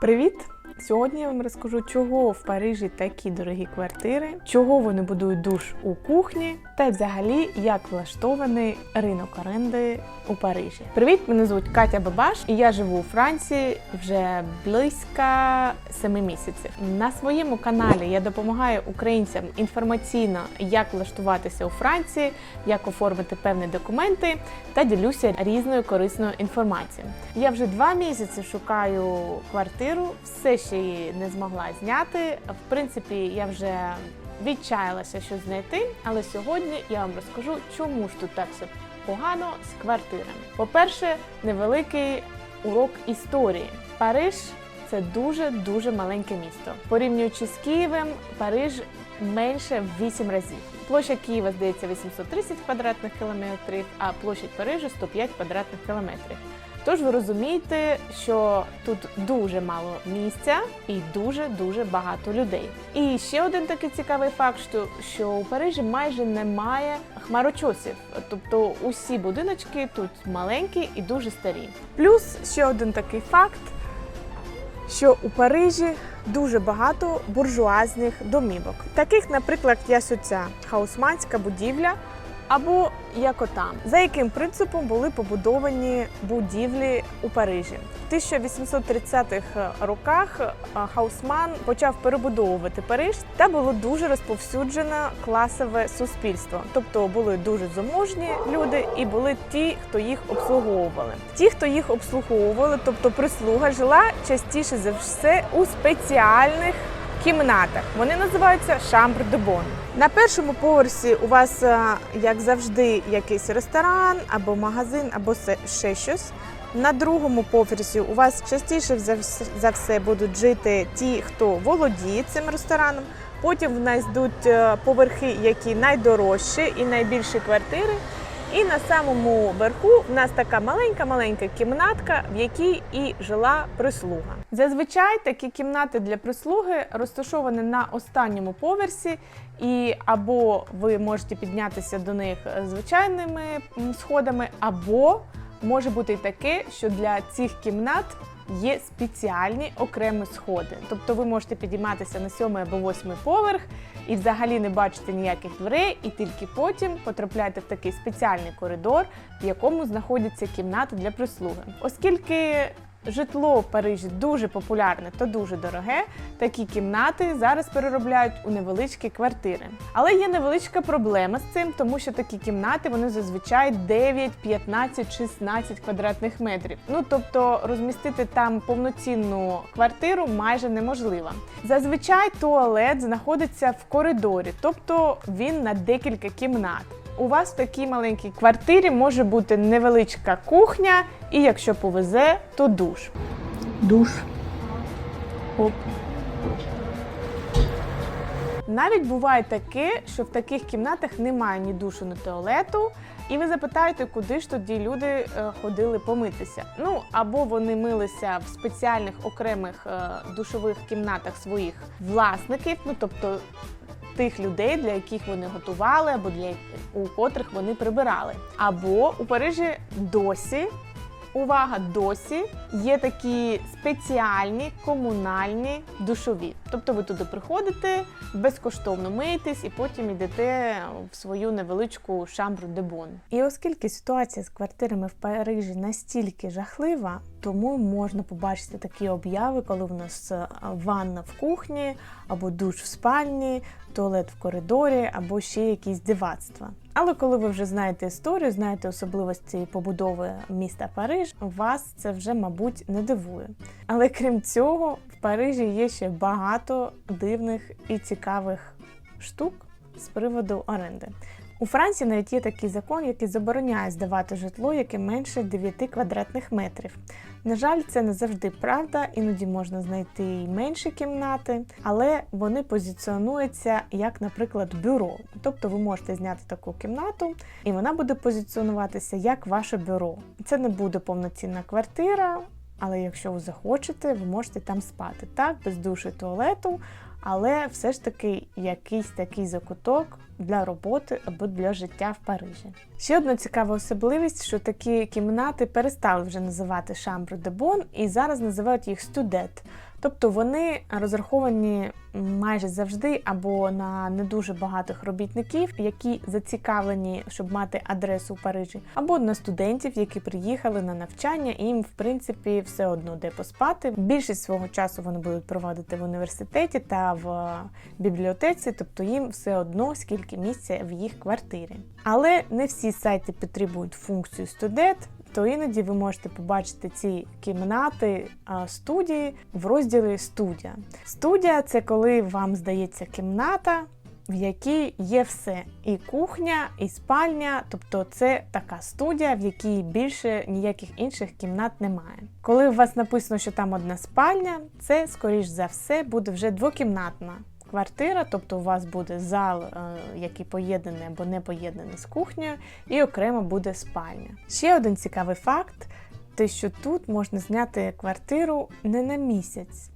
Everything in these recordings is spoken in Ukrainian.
Привіт! Сьогодні я вам розкажу, чого в Парижі такі дорогі квартири, чого вони будують душ у кухні, та взагалі як влаштований ринок оренди у Парижі. Привіт! Мене звуть Катя Бабаш, і я живу у Франції вже близько семи місяців. На своєму каналі я допомагаю українцям інформаційно, як влаштуватися у Франції, як оформити певні документи та ділюся різною корисною інформацією. Я вже два місяці шукаю квартиру, все ще не змогла зняти. В принципі, я вже відчаялася щось знайти, але сьогодні я вам розкажу, чому ж тут так все погано з квартирами. По-перше, невеликий урок історії. Париж це дуже дуже маленьке місто. Порівнюючи з Києвом, Париж менше в 8 разів. Площа Києва здається 830 квадратних кілометрів, а площадь Парижу 105 квадратних кілометрів. Тож ви розумієте, що тут дуже мало місця і дуже дуже багато людей. І ще один такий цікавий факт, що, що у Парижі майже немає хмарочосів, тобто усі будиночки тут маленькі і дуже старі. Плюс ще один такий факт, що у Парижі дуже багато буржуазних домівок, таких, наприклад, як оця хаусманська будівля. Або як отам, за яким принципом були побудовані будівлі у Парижі. В 1830-х роках е, Хаусман почав перебудовувати Париж, та було дуже розповсюджено класове суспільство. Тобто були дуже заможні люди, і були ті, хто їх обслуговували. Ті, хто їх обслуговували, тобто прислуга, жила частіше за все у спеціальних кімнатах. Вони називаються шамбр де. На першому поверсі у вас, е, як завжди, якийсь ресторан або магазин, або ще щось. На другому поверсі у вас частіше за все будуть жити ті, хто володіє цим рестораном. Потім в нас йдуть е, поверхи, які найдорожчі і найбільші квартири. І на самому верху в нас така маленька-маленька кімнатка, в якій і жила прислуга. Зазвичай такі кімнати для прислуги розташовані на останньому поверсі, і або ви можете піднятися до них звичайними сходами, або може бути і таке, що для цих кімнат є спеціальні окремі сходи. Тобто ви можете підійматися на сьомий або восьмий поверх і взагалі не бачите ніяких дверей, і тільки потім потрапляєте в такий спеціальний коридор, в якому знаходяться кімнати для прислуги. Оскільки Житло в Парижі дуже популярне та дуже дороге. Такі кімнати зараз переробляють у невеличкі квартири. Але є невеличка проблема з цим, тому що такі кімнати вони зазвичай 9, 15, 16 квадратних метрів. Ну тобто розмістити там повноцінну квартиру майже неможливо. Зазвичай туалет знаходиться в коридорі, тобто він на декілька кімнат. У вас в такій маленькій квартирі може бути невеличка кухня, і якщо повезе, то душ. Душ. Оп. Навіть буває таке, що в таких кімнатах немає ні душу, ні туалету, і ви запитаєте, куди ж тоді люди е, ходили помитися. Ну або вони милися в спеціальних окремих е, душових кімнатах своїх власників, ну тобто тих людей, для яких вони готували, або для у котрих вони прибирали. Або у Парижі досі. Увага, досі є такі спеціальні комунальні душові. Тобто ви туди приходите, безкоштовно миєтесь і потім йдете в свою невеличку шамбру де бон. І оскільки ситуація з квартирами в Парижі настільки жахлива, тому можна побачити такі обяви, коли в нас е, ванна в кухні, або душ в спальні, туалет в коридорі, або ще якісь дивацтва. Але коли ви вже знаєте історію, знаєте особливості побудови міста Париж, вас це вже, мабуть, не дивує. Але крім цього, в Парижі є ще багато дивних і цікавих штук з приводу оренди. У Франції навіть є такий закон, який забороняє здавати житло, яке менше 9 квадратних метрів. На жаль, це не завжди правда, іноді можна знайти і менші кімнати, але вони позиціонуються як, наприклад, бюро. Тобто ви можете зняти таку кімнату, і вона буде позиціонуватися як ваше бюро. Це не буде повноцінна квартира, але якщо ви захочете, ви можете там спати. Так, без душу і туалету, але все ж таки якийсь такий закуток для роботи або для життя в Парижі. Ще одна цікава особливість, що такі кімнати перестали вже називати шамбр де бон і зараз називають їх стюдет. Тобто вони розраховані майже завжди або на не дуже багатих робітників, які зацікавлені, щоб мати адресу в Парижі, або на студентів, які приїхали на навчання, і їм в принципі все одно де поспати. Більшість свого часу вони будуть проводити в університеті та в бібліотеці, тобто їм все одно скільки місця в їх квартирі. Але не всі сайти підтримують функцію студент, то іноді ви можете побачити ці кімнати студії в розділі студія. Студія це коли вам здається кімната. В якій є все: і кухня, і спальня, тобто це така студія, в якій більше ніяких інших кімнат немає. Коли у вас написано, що там одна спальня, це скоріш за все буде вже двокімнатна квартира, тобто у вас буде зал, е, який поєднаний або не поєднаний з кухнею, і окремо буде спальня. Ще один цікавий факт: те, що тут можна зняти квартиру не на місяць.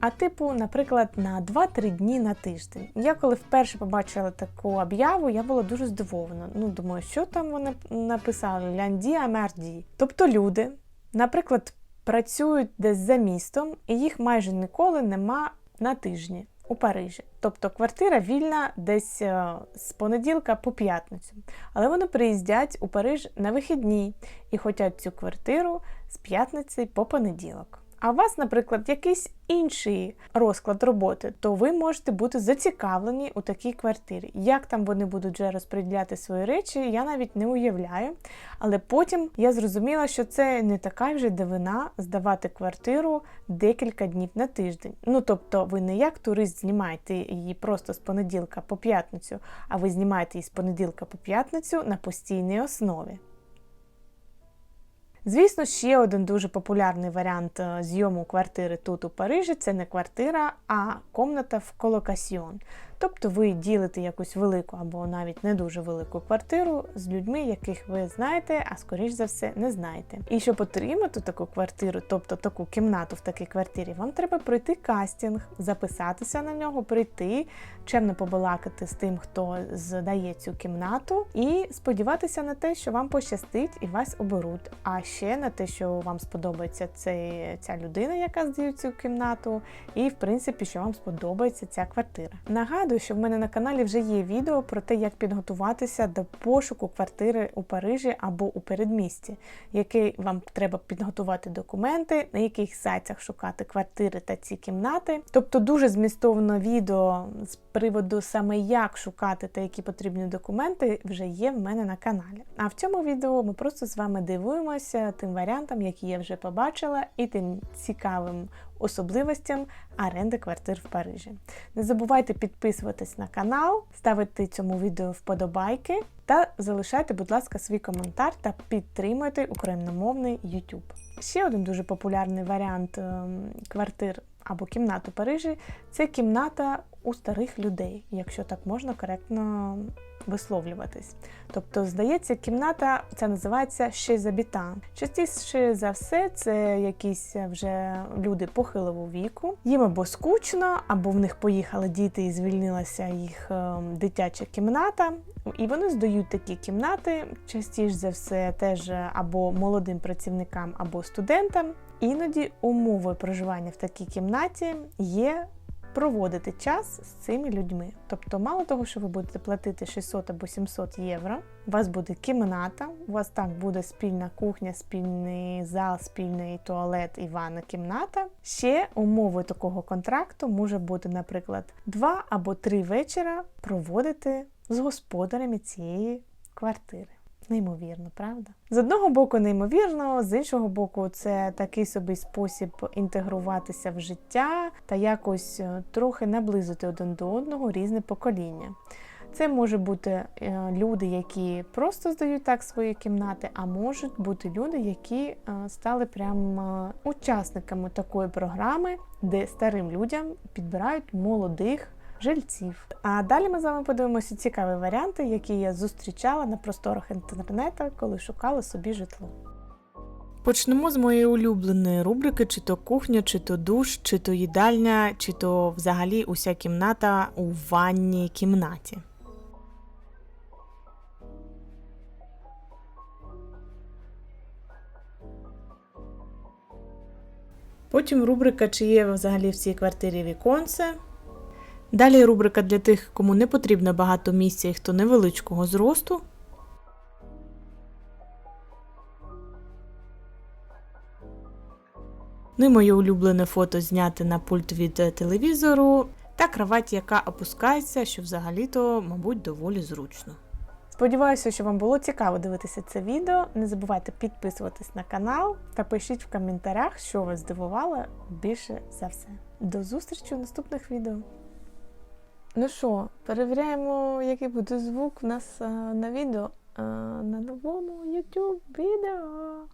А типу, наприклад, на 2-3 дні на тиждень. Я коли вперше побачила таку об'яву, я була дуже здивована. Ну, думаю, що там вони написали Лянді Амерді. Тобто люди, наприклад, працюють десь за містом, і їх майже ніколи нема на тижні у Парижі. Тобто квартира вільна десь е, з понеділка по п'ятницю. Але вони приїздять у Париж на вихідні і хочуть цю квартиру з п'ятниці по понеділок а у вас, наприклад, якийсь інший розклад роботи, то ви можете бути зацікавлені у такій квартирі. Як там вони будуть вже розподіляти свої речі, я навіть не уявляю. Але потім я зрозуміла, що це не така вже дивина здавати квартиру декілька днів на тиждень. Ну тобто, ви не як турист знімаєте її просто з понеділка по п'ятницю, а ви знімаєте її з понеділка по п'ятницю на постійній основі. Звісно, ще один дуже популярний варіант е, зйому квартири тут у Парижі це не квартира, а комната в колокасьйон. Тобто ви ділите якусь велику або навіть не дуже велику квартиру з людьми, яких ви знаєте, а скоріш за все не знаєте. І щоб отримати таку квартиру, тобто таку кімнату в такій квартирі, вам треба пройти кастинг, записатися на нього, прийти, чемно побалакати з тим, хто здає цю кімнату, і сподіватися на те, що вам пощастить і вас оберуть. А ще на те, що вам сподобається цей, ця людина, яка здає цю кімнату, і в принципі, що вам сподобається ця квартира. Нагадую, Нагадую, що в мене на каналі вже є відео про те, як підготуватися до пошуку квартири у Парижі або у передмісті, який вам треба підготувати документи, на яких сайтах шукати квартири та ці кімнати. Тобто дуже змістовно відео з приводу саме як шукати та які потрібні документи вже є в мене на каналі. А в цьому відео ми просто з вами дивуємося тим варіантам, які я вже побачила, і тим цікавим особливостям оренди квартир в Парижі. Не забувайте підписуватись на канал, ставити цьому відео вподобайки та залишайте, будь ласка, свій коментар та підтримуйте україномовний YouTube. Ще один дуже популярний варіант ем, квартир або кімнат у Парижі це кімната у старих людей, якщо так можна коректно висловлюватись. Тобто, здається, кімната це називається шезабітан. Частіше за все, це якісь вже люди похилого віку. Їм або скучно, або в них поїхали діти і звільнилася їх ем, дитяча кімната. І вони здають такі кімнати, частіше за все, теж або молодим працівникам, або студентам. Іноді умови проживання в такій кімнаті є проводити час з цими людьми. Тобто, мало того, що ви будете платити 600 або 700 євро, у вас буде кімната, у вас так буде спільна кухня, спільний зал, спільний туалет і ванна кімната. Ще умовою такого контракту може бути, наприклад, два або три вечора проводити з господарями цієї квартири. Неймовірно, правда? З одного боку, неймовірно, з іншого боку, це такий собі спосіб інтегруватися в життя та якось е, трохи наблизити один до одного різне покоління. Це можуть бути е, люди, які просто здають так свої кімнати, а можуть бути люди, які е, стали прямо учасниками такої програми, де старим людям підбирають молодих жильців. А далі ми з вами подивимося цікаві варіанти, які я зустрічала на просторах інтернету, коли шукала собі житло. Почнемо з моєї улюбленої рубрики: чи то кухня, чи то душ, чи то їдальня, чи то взагалі уся кімната у ванній кімнаті. Потім рубрика, чи є взагалі в цій квартирі віконце. Далі рубрика для тих, кому не потрібно багато місця і хто невеличкого зросту. Ну і моє улюблене фото зняти на пульт від е, телевізору та кровать, яка опускається, що взагалі-то, мабуть, доволі зручно. Сподіваюся, що вам було цікаво дивитися це відео. Не забувайте підписуватись на канал та пишіть в коментарях, що вас здивувало більше за все. До зустрічі у наступних відео. Ну що, перевіряємо, який буде звук у нас е, на відео е, на новому YouTube відео.